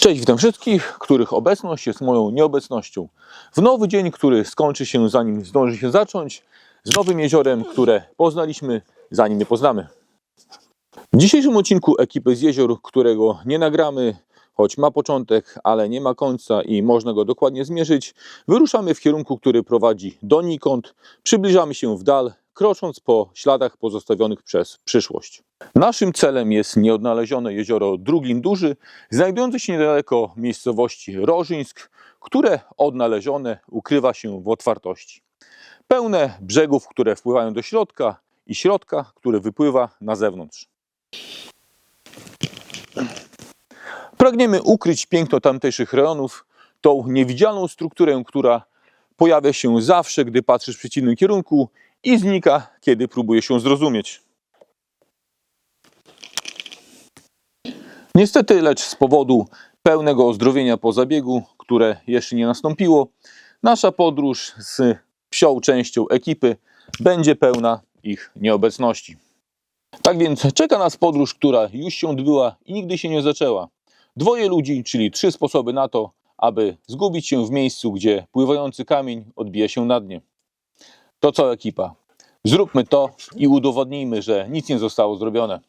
Cześć, witam wszystkich, których obecność jest moją nieobecnością. W nowy dzień, który skończy się zanim zdąży się zacząć, z nowym jeziorem, które poznaliśmy, zanim je poznamy. W dzisiejszym odcinku ekipy z jezior, którego nie nagramy, choć ma początek, ale nie ma końca i można go dokładnie zmierzyć, wyruszamy w kierunku, który prowadzi donikąd, przybliżamy się w dal, krocząc po śladach pozostawionych przez przyszłość. Naszym celem jest nieodnalezione jezioro Druglin Duży, znajdujące się niedaleko miejscowości Rożyńsk, które odnalezione ukrywa się w otwartości. Pełne brzegów, które wpływają do środka i środka, który wypływa na zewnątrz. Pragniemy ukryć piękno tamtejszych rejonów, tą niewidzialną strukturę, która pojawia się zawsze, gdy patrzysz w przeciwnym kierunku i znika, kiedy próbuje się zrozumieć. Niestety, lecz z powodu pełnego ozdrowienia po zabiegu, które jeszcze nie nastąpiło, nasza podróż z psią częścią ekipy będzie pełna ich nieobecności. Tak więc czeka nas podróż, która już się odbyła i nigdy się nie zaczęła. Dwoje ludzi, czyli trzy sposoby na to, aby zgubić się w miejscu, gdzie pływający kamień odbija się na dnie. To co ekipa? Zróbmy to i udowodnijmy, że nic nie zostało zrobione.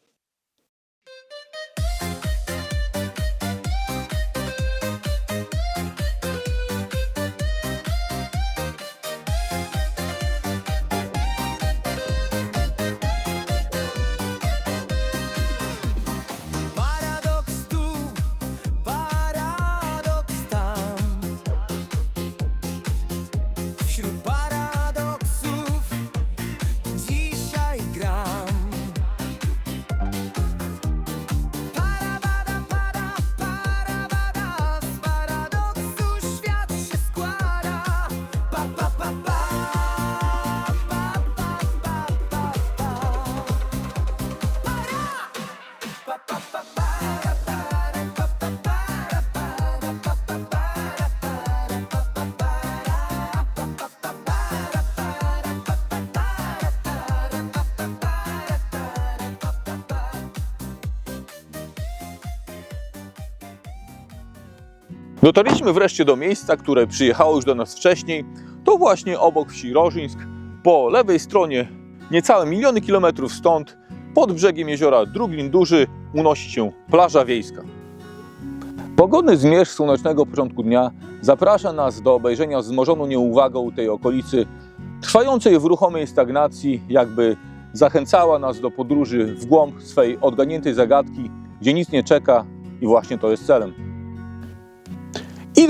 Dotarliśmy wreszcie do miejsca, które przyjechało już do nas wcześniej. To właśnie obok wsi Rożyńsk, po lewej stronie, niecałe miliony kilometrów stąd, pod brzegiem jeziora Druglin Duży, unosi się plaża wiejska. Pogodny zmierzch słonecznego początku dnia zaprasza nas do obejrzenia wzmożoną nieuwagą tej okolicy, trwającej w ruchomej stagnacji, jakby zachęcała nas do podróży w głąb swej odganiętej zagadki, gdzie nic nie czeka i właśnie to jest celem.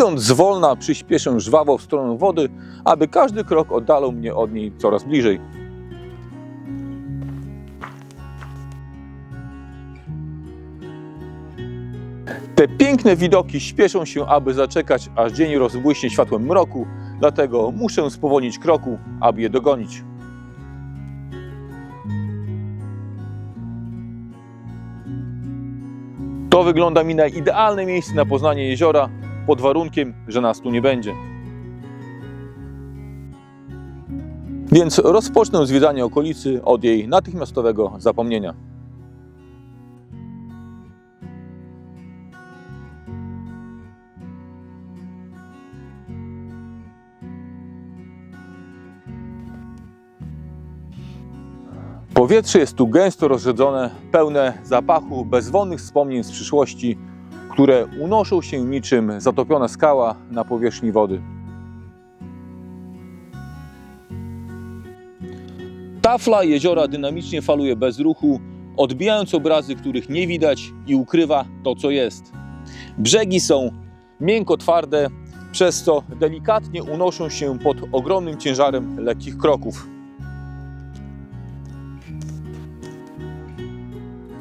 Idąc zwolna, przyspieszę żwawo w stronę wody, aby każdy krok oddalał mnie od niej coraz bliżej. Te piękne widoki śpieszą się, aby zaczekać, aż dzień rozbłyśnie światłem mroku, dlatego muszę spowolnić kroku, aby je dogonić. To wygląda mi na idealne miejsce na poznanie jeziora, pod warunkiem, że nas tu nie będzie. Więc rozpocznę zwiedzanie okolicy od jej natychmiastowego zapomnienia. Powietrze jest tu gęsto rozrzedzone, pełne zapachu bezwonnych wspomnień z przyszłości, które unoszą się niczym zatopiona skała na powierzchni wody. Tafla jeziora dynamicznie faluje bez ruchu, odbijając obrazy, których nie widać i ukrywa to, co jest. Brzegi są miękko twarde, przez co delikatnie unoszą się pod ogromnym ciężarem lekkich kroków.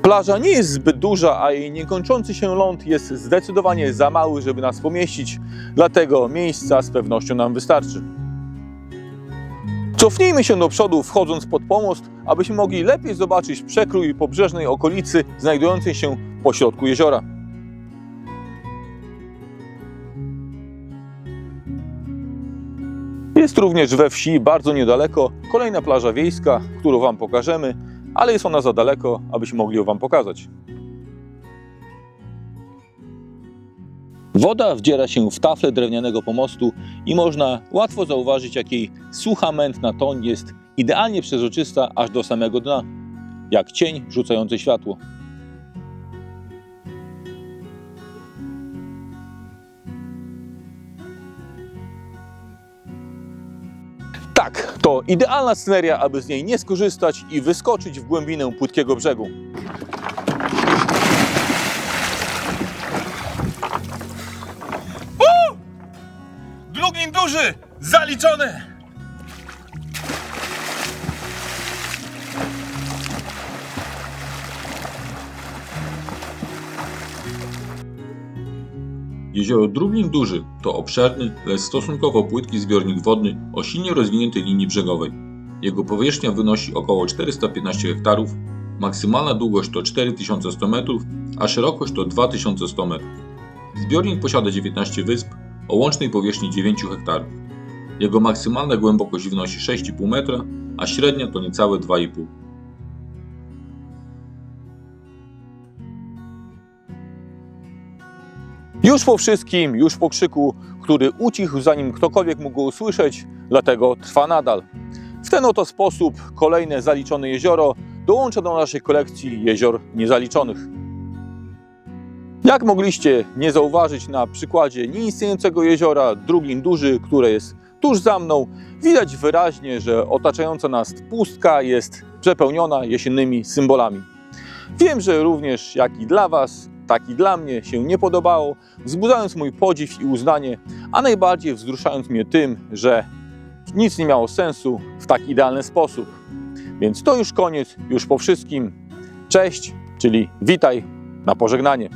Plaża nie jest zbyt duża, a jej niekończący się ląd jest zdecydowanie za mały, żeby nas pomieścić, dlatego miejsca z pewnością nam wystarczy. Cofnijmy się do przodu, wchodząc pod pomost, abyśmy mogli lepiej zobaczyć przekrój pobrzeżnej okolicy znajdującej się pośrodku jeziora. Jest również we wsi, bardzo niedaleko, kolejna plaża wiejska, którą Wam pokażemy, ale jest ona za daleko, abyśmy mogli ją Wam pokazać. Woda wdziera się w taflę drewnianego pomostu i można łatwo zauważyć, jak jej sucha mętna toń jest idealnie przezroczysta aż do samego dna, jak cień rzucający światło. Tak, to idealna sceneria, aby z niej nie skorzystać i wyskoczyć w głębinę płytkiego brzegu. Drugim duży! Zaliczony! Jezioro Druglin Duży to obszerny, lecz stosunkowo płytki zbiornik wodny o silnie rozwiniętej linii brzegowej. Jego powierzchnia wynosi około 415 hektarów, maksymalna długość to 4100 metrów, a szerokość to 2100 metrów. Zbiornik posiada 19 wysp o łącznej powierzchni 9 hektarów. Jego maksymalna głębokość wynosi 6,5 metra, a średnia to niecałe 2,5. Już po wszystkim, już po krzyku, który ucichł zanim ktokolwiek mógł go usłyszeć, dlatego trwa nadal. W ten oto sposób kolejne zaliczone jezioro dołącza do naszej kolekcji jezior niezaliczonych. Jak mogliście nie zauważyć na przykładzie nieistniejącego jeziora Druglin Duży, które jest tuż za mną, widać wyraźnie, że otaczająca nas pustka jest przepełniona jesiennymi symbolami. Wiem, że również jak i dla Was, tak i dla mnie się nie podobało, wzbudzając mój podziw i uznanie, a najbardziej wzruszając mnie tym, że nic nie miało sensu w tak idealny sposób. Więc to już koniec, już po wszystkim. Cześć, czyli witaj na pożegnanie.